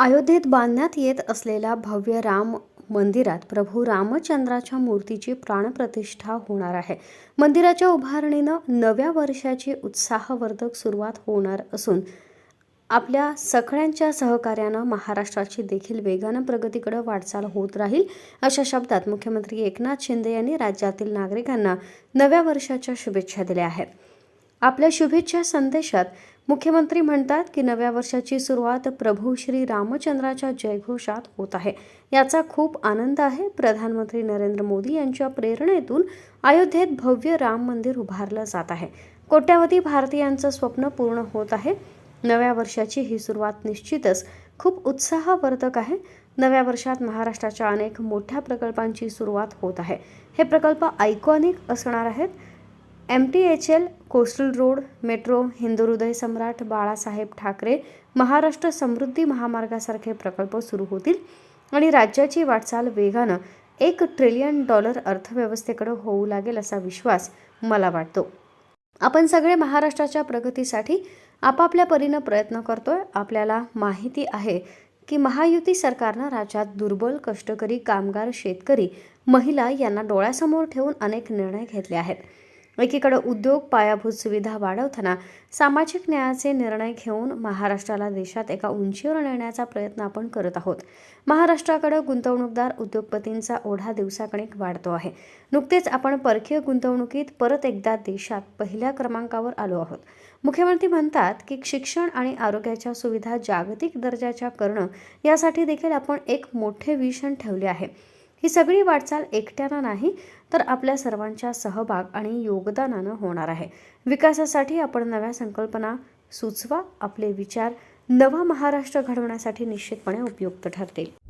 अयोध्येत बांधण्यात येत असलेल्या भव्य राम मंदिरात प्रभू रामचंद्राच्या मूर्तीची प्राणप्रतिष्ठा होणार आहे. मंदिराच्या उभारणीनं नव्या वर्षाची उत्साहवर्धक सुरुवात होणार असून आपल्या सगळ्यांच्या सहकार्यानं महाराष्ट्राची देखील वेगानं प्रगतीकडे वाटचाल होत राहील अशा शब्दात मुख्यमंत्री एकनाथ शिंदे यांनी राज्यातील नागरिकांना नव्या वर्षाच्या शुभेच्छा दिल्या आहेत. आपल्या शुभेच्छा संदेशात मुख्यमंत्री म्हणतात की नव्या वर्षाची सुरुवात प्रभू श्री रामचंद्राच्या जयघोषात होत आहे. याचा खूप आनंद आहे. प्रधानमंत्री नरेंद्र मोदी यांच्या प्रेरणेतून अयोध्येत भव्य राम मंदिर उभारलं जात आहे. कोट्यावधी भारतीयांचं स्वप्न पूर्ण होत आहे. नव्या वर्षाची ही सुरुवात निश्चितच खूप उत्साहवर्धक आहे. नव्या वर्षात महाराष्ट्राच्या अनेक मोठ्या प्रकल्पांची सुरुवात होत आहे. हे प्रकल्प आयकॉनिक असणार आहेत. M T H L coastal road metro हिंदुहृदय सम्राट बाळासाहेब ठाकरे महाराष्ट्र समृद्धी महामार्गासारखे प्रकल्प सुरू होतील आणि राज्याची वाटचाल वेगानं एक ट्रिलियन डॉलर अर्थव्यवस्थेकडे होऊ लागेल असा विश्वास मला वाटतो. आपण सगळे महाराष्ट्राच्या प्रगतीसाठी आपापल्या परीनं प्रयत्न करतोय. आपल्याला माहिती आहे की महायुती सरकारनं राज्यात दुर्बल कष्टकरी कामगार शेतकरी महिला यांना डोळ्यासमोर ठेवून अनेक निर्णय घेतले आहेत. एकीकडे उद्योग पायाभूत सुविधा वाढवताना सामाजिक न्यायाचे निर्णय घेऊन महाराष्ट्राला देशात एका उंचीवर नेण्याचा प्रयत्न आपण करत आहोत. महाराष्ट्राकडे गुंतवणूकदार उद्योगपतींचा ओढा दिवसाकडे वाढतो आहे. नुकतेच आपण परकीय गुंतवणुकीत परत एकदा देशात पहिल्या क्रमांकावर आलो आहोत. मुख्यमंत्री म्हणतात की शिक्षण आणि आरोग्याच्या सुविधा जागतिक दर्जाच्या करणं यासाठी देखील आपण एक मोठे विषण ठेवले आहे. ही सगळी वाटचाल एकट्यानं नाही तर आपल्या सर्वांच्या सहभाग आणि योगदानानं होणार आहे. विकासासाठी आपण नव्या संकल्पना सुचवा आपले विचार नवा महाराष्ट्र घडवण्यासाठी निश्चितपणे उपयुक्त ठरतील.